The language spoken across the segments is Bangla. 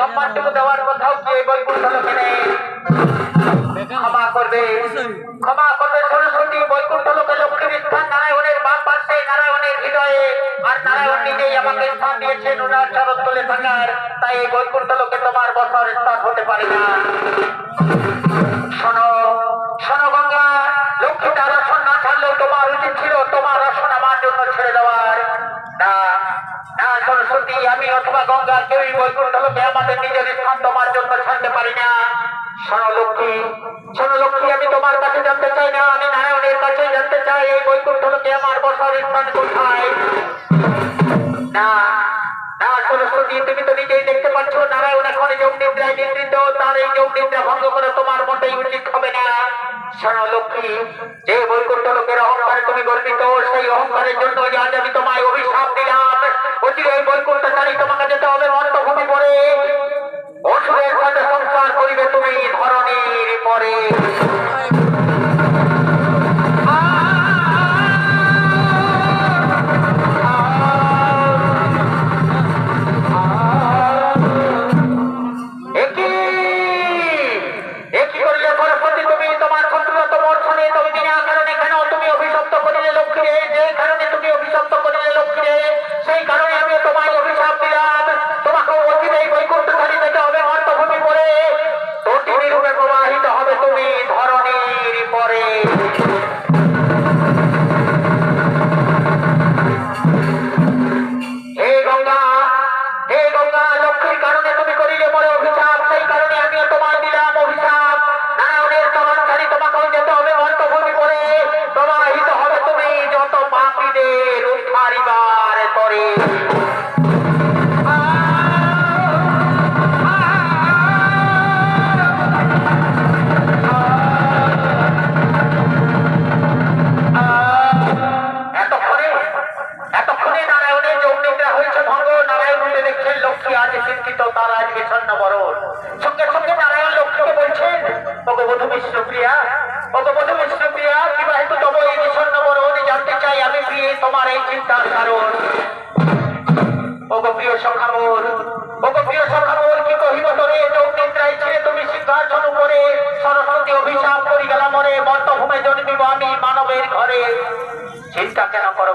সম্মানটুকু দেওয়ার কথাও কি এই বৈকুণ্ঠ লোকে ক্ষমা করবে। ক্ষমা করবে সরস্বতী বৈকুণ্ঠ লোকে লক্ষ্মীর স্থান নারায়ণের বাম পাশে নারায়ণের হৃদয়ে, আর নারায়ণ নিজেই আমাকে স্থান দিয়েছেন ওনার চরণ তুলে থাকার। তাই এই বৈকুণ্ঠ লোকে তোমার বছর স্থান হতে পারে না। শোনো শোনো গঙ্গা লক্ষ্মী তার আসন না ছাড়লেও তোমার উচিত ছিল, তোমার আসন আমি অথবা গঙ্গা কেউই বৈকুণ্ঠ লোকে আমাদের নিজের স্থান তোমার জন্য ছাড়তে পারি না। শোনো লক্ষ্মী আমি তোমার কাছে জানতে চাই না, আমি নারায়ণের কাছে জানতে চাই এই বৈকুণ্ঠ লোকে আমার বসার স্থান কোথায়? না তুমি তো সেই অহংকারের জন্য আজ আমি তোমায় অভিশাপ দিলাম। মন্তভূমি সাথে সংসার করিবে তুমি ধরনের পরে। বিহারে শিক্ষিত তারা আজকে স্বর্ণবরণ সঙ্গে সঙ্গে নারায়ণ লক্ষ্মীকে বলছেন ভগবধূ বিষ্ণুপ্রিয়া ভগবধূ বিষ্ণুপ্রিয়া বিবাহিত তব এই স্বর্ণবরণ জানতে চাই আমি প্রিয়ে তোমার এই চিন্তার কারণ। সরস্বতী অভিশাপ করি গেলাম মনে বর্তভূমে জন্মিব আমি মানবের ঘরে। চিন্তা কেন করো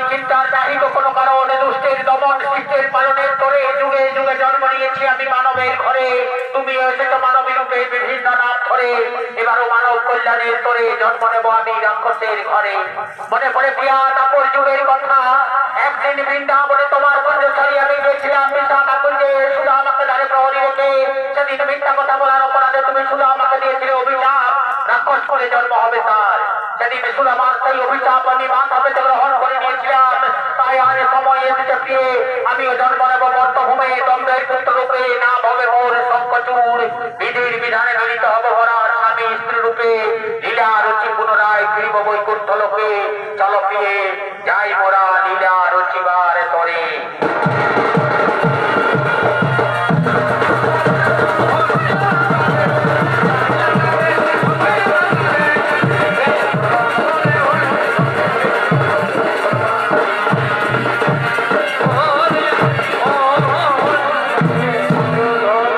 অগপ্রিয় নারায়ণী কোনো কারণে দুষ্টের দমন শিষ্টের পালনের তোরে যুগে যুগে জন্ম নিয়েছি আমি মানবের ঘরে। তুমি এসেছ মানবী রূপে বিভিন্ন নাম ধরে এবারও মানব কল্যাণের তোরে জন্ম নেব আমি রাক্ষসের ঘরে। মনে পড়ে প্রিয়া তাপর যুগের কথা? একদিন বৃন্দাবনে তোমার কুঞ্জ ছাড়ি আমি গেছিলাম বিশাখা কুঞ্জে শুধু আমাকে ধারে প্রহরী রেখে সেদিন মিথ্যা কথা বলার অপরাধে তুমি শুধু আমাকে দিয়েছিলে অভিশাপ। রাক্ষস করে জন্ম হবে তার। যদি মুসলমান সেই অভিশাপ আমি মাথাপে গ্রহণ করে নিয়েছিলাম তাই আর সময় এসেছে পেয়ে আমিও জন্ম নেব মর্তভূমে দম্ভের পুত্র রূপে না ভবে মোর শঙ্কচুর বিধির বিধানে মিলিত হব ভরা স্বামী স্ত্রী রূপে লীলা রুচি পুনরায় ফিরিব বৈকুণ্ঠ লোকে। চলো পেয়ে যাই মোরা